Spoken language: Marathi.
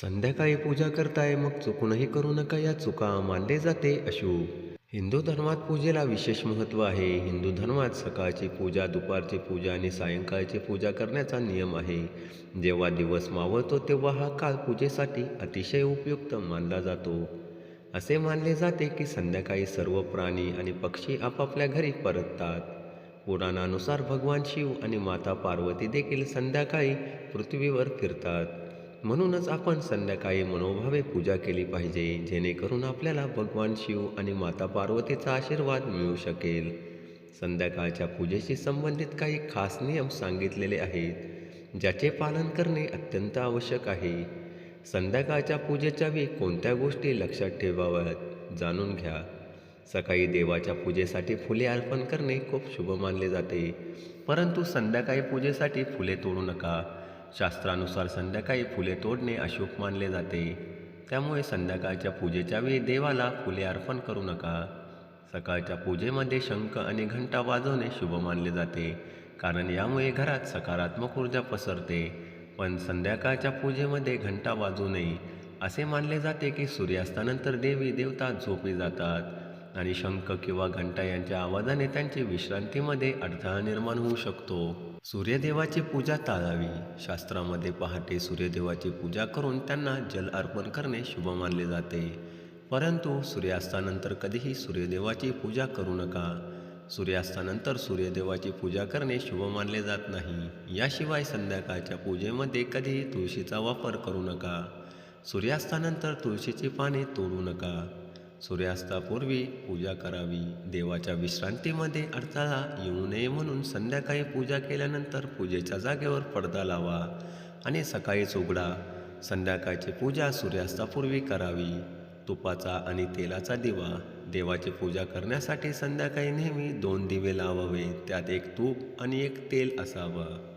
संध्याकाळी पूजा करताय मग चुकूनही करू नका या चुका मानले जाते अशुभ हिंदू धर्मात पूजेला विशेष महत्त्व आहे. हिंदू धर्मात सकाळची पूजा दुपारची पूजा आणि सायंकाळची पूजा करण्याचा नियम आहे. जेव्हा दिवस मावळतो तेव्हा हा काळ पूजेसाठी अतिशय उपयुक्त मानला जातो. असे मानले जाते की संध्याकाळी सर्व प्राणी आणि पक्षी आपापल्या घरी परततात. पुराणानुसार भगवान शिव आणि माता पार्वती देखील संध्याकाळी पृथ्वीवर फिरतात. म्हणूनच आपण संध्याकाळी मनोभावे पूजा केली पाहिजे जेणेकरून आपल्याला भगवान शिव आणि माता पार्वतीचा आशीर्वाद मिळू शकेल. संध्याकाळच्या पूजेशी संबंधित काही खास नियम सांगितलेले आहेत ज्याचे पालन करणे अत्यंत आवश्यक आहे. संध्याकाळच्या पूजेच्या वेळी कोणत्या गोष्टी लक्षात ठेवाव्यात जाणून घ्या. सकाळी देवाच्या पूजेसाठी फुले अर्पण करणे खूप शुभ मानले जाते परंतु संध्याकाळी पूजेसाठी फुले तोडू नका. शास्त्रानुसार संध्याकाळी फुले तोडणे अशुभ मानले जाते. त्यामुळे संध्याकाळच्या पूजेच्या वेळी देवाला फुले अर्पण करू नका. सकाळच्या पूजेमध्ये शंख आणि घंटा वाजवणे शुभ मानले जाते. कारण यामुळे घरात सकारात्मक ऊर्जा पसरते. पण संध्याकाळच्या पूजेमध्ये घंटा वाजू नये. असे मानले जाते की सूर्यास्तानंतर देवी देवता झोपी जातात आणि शंख किंवा घंटा यांच्या आवाजाने त्यांची विश्रांतीमध्ये अडथळा निर्माण होऊ शकतो. सूर्यदेवाची पूजा टाळावी. शास्त्रामध्ये पहाटे सूर्यदेवाची पूजा करून त्यांना जल अर्पण करणे शुभ मानले जाते. परंतु सूर्यास्तानंतर कधीही सूर्यदेवाची पूजा करू नका. सूर्यास्तानंतर सूर्यदेवाची पूजा करणे शुभ मानले जात नाही. याशिवाय संध्याकाळच्या पूजेमध्ये कधीही तुळशीचा वापर करू नका. सूर्यास्तानंतर तुळशीची पाने तोडू नका. सूर्यास्तापूर्वी पूजा करावी देवाच्या विश्रांतीमध्ये अडथळा येऊ नये म्हणून संध्याकाळी पूजा केल्यानंतर पूजेच्या जागेवर पडदा लावा आणि सकाळीच उघडा. संध्याकाळची पूजा सूर्यास्तापूर्वी करावी. तुपाचा आणि तेलाचा दिवा देवाची पूजा करण्यासाठी संध्याकाळी नेहमी दोन दिवे लावावे त्यात एक तूप आणि एक तेल असावं.